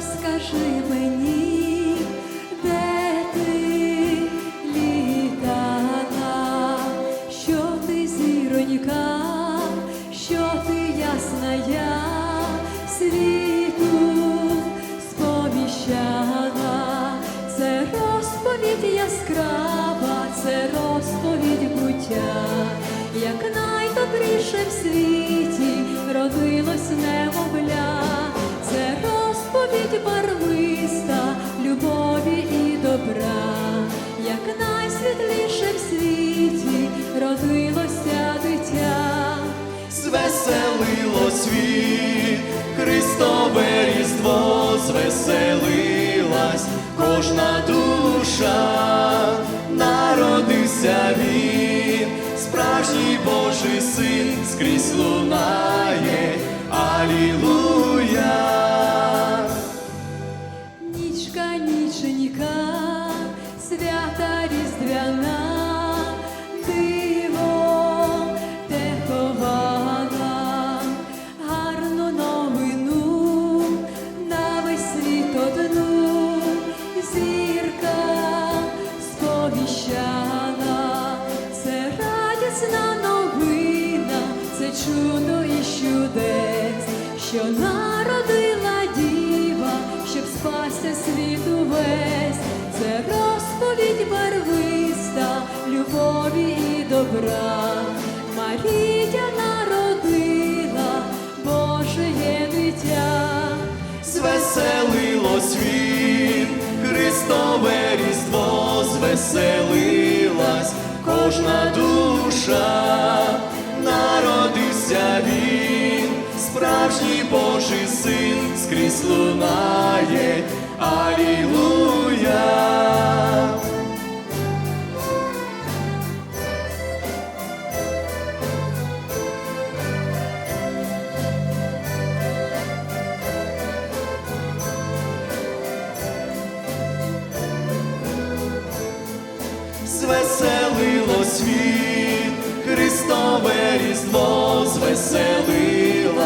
скажи мені, де ти літала, що ти зіронька, що ти ясна світу сповіщала, це розповідь яскрава, це розповідь буття, як найдобріше в світі родилось немовля, Христове Різдво, звеселилась кожна душа, народився він, справжній Божий син, скрізь лунає, Алілуя. Нічка, ніченька, свята різдвяна, що народила діва, щоб спасся світу весь, це розповідь барвиста, любові і добра. Марія народила Божеє дитя. Звеселило світ, Христове Різдво, звеселилась кожна душа, народився він, справжній Божий син, скрізь лунає, Алілуя. Звеселило світ, Христове Різдво,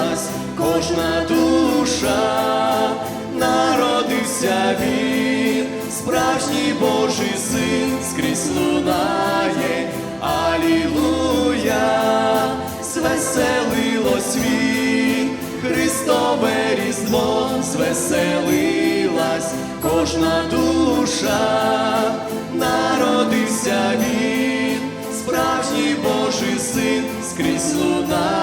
звеселилась кожна душа, народився він, справжній Божий син, скрізь лунає, Алілуя, звеселило світ, Христове Різдво, звеселилась кожна душа, народився він, справжній Божий син, скрізь лунає.